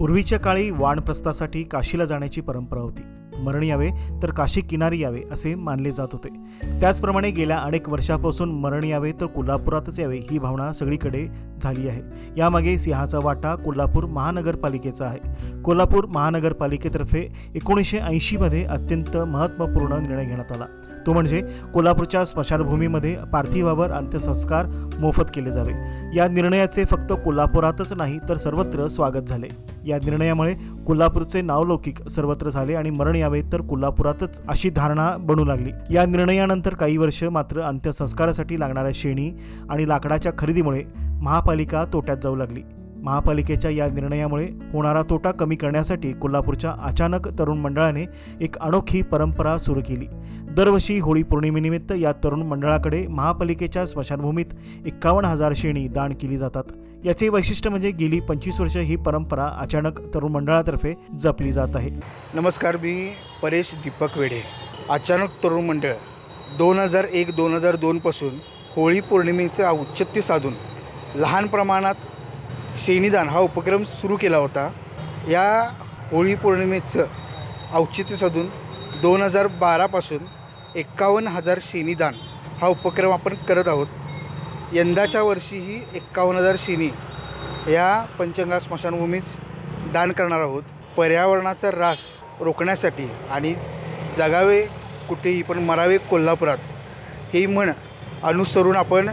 पूर्वीच्या काळी वाणप्रस्थासाठी काशीला जाण्याची परंपरा होती. मरण यावे तर काशी किनारी यावे असे मानले जात होते. त्याचप्रमाणे गेल्या अनेक वर्षापासून मरण यावे तर कोल्हापुरातच यावे ही भावना सगळीकडे झाली आहे. यामागे सिंहाचा वाटा कोल्हापूर महानगरपालिकेचा आहे. कोल्हापूर महानगरपालिकेतर्फे एकोणीसशे ऐंशीमध्ये अत्यंत महत्त्वपूर्ण निर्णय घेण्यात आला. तो म्हणजे कोल्हापूरच्या स्मशानभूमीमध्ये पार्थिवावर अंत्यसंस्कार मोफत केले जावे. या निर्णयाचे फक्त कोल्हापुरातच नाही तर सर्वत्र स्वागत झाले. या निर्णयामुळे कोल्हापूरचे नावलौकिक सर्वत्र झाले आणि मरण यावे तर कोल्हापुरातच अशी धारणा बनू लागली. या निर्णयानंतर काही वर्ष मात्र अंत्यसंस्कारासाठी लागणाऱ्या शेणी आणि लाकडाच्या खरेदीमुळे महापालिका तोट्यात जाऊ लागली. महापालिकेच्या या निर्णयामुळे होणारा तोटा कमी करण्यासाठी कोल्हापूरच्या अचानक तरुण मंडळाने एक अनोखी परंपरा सुरू केली. दरवर्षी होळी पौर्णिमेनिमित्त या तरुण मंडळाकडे महापालिकेच्या स्मशानभूमीत एक्कावन्न हजार शेणी दान केली जातात. याचे वैशिष्ट्य म्हणजे गेली पंचवीस वर्ष ही परंपरा अचानक तरुण मंडळातर्फे जपली जात आहे. नमस्कार मी परेश दीपक वेढे. अचानक तरुण मंडळ दोन हजार एक दोन हजार दोनपासून होळी पौर्णिमेचं औचित्य साधून लहान प्रमाणात शेणीदान हा उपक्रम सुरू केला होता. या होळी पौर्णिमेचं औचित्य साधून दोन हजार बारापासून एक्कावन्न हजार शेणीदान हा उपक्रम आपण करत आहोत. यंदाच्या वर्षीही एक्कावन्न हजार शेणी या पंचंगा स्मशानभूमीच दान करणार आहोत. पर्यावरणाचा ऱ्हास रोखण्यासाठी आणि जगावे कुठेही पण मरावे कोल्हापुरात ही म्हण अनुसरून आपण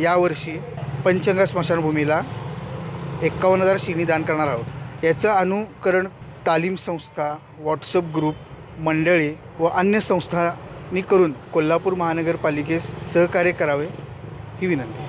यावर्षी पंचंगा स्मशानभूमीला एक्कावन्न हजार श्रेणी दान करणार आहोत. याचं अनुकरण तालीम संस्था व्हॉट्सअप ग्रुप मंडळे व अन्य संस्थांनी करून कोल्हापूर महानगरपालिकेस सहकार्य करावे ही विनंती.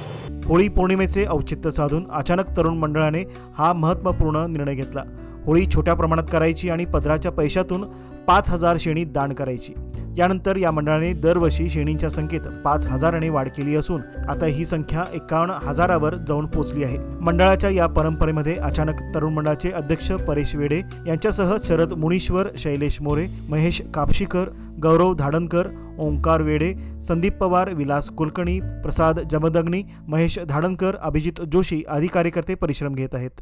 होळी पौर्णिमेचे औचित्य साधून अचानक तरुण मंडळाने हा महत्त्वपूर्ण निर्णय घेतला. होळी छोट्या प्रमाणात करायची आणि पदराच्या पैशातून पाच हजार शेणी दान करायची. यानंतर या मंडळाने दरवर्षी शेणींच्या संख्येत पाच हजाराने वाढ केली असून आता ही संख्या एकावन्न हजारावर जाऊन पोहोचली आहे. मंडळाच्या या परंपरेमध्ये अचानक तरुण मंडळाचे अध्यक्ष परेश वेडे यांच्यासह शरद मुनीश्वर शैलेश मोरे महेश कापशीकर गौरव धाडणकर ओंकार वेडे संदीप पवार विलास कुलकर्णी प्रसाद जमदग्नी महेश धाडणकर अभिजित जोशी आदी कार्यकर्ते परिश्रम घेत आहेत.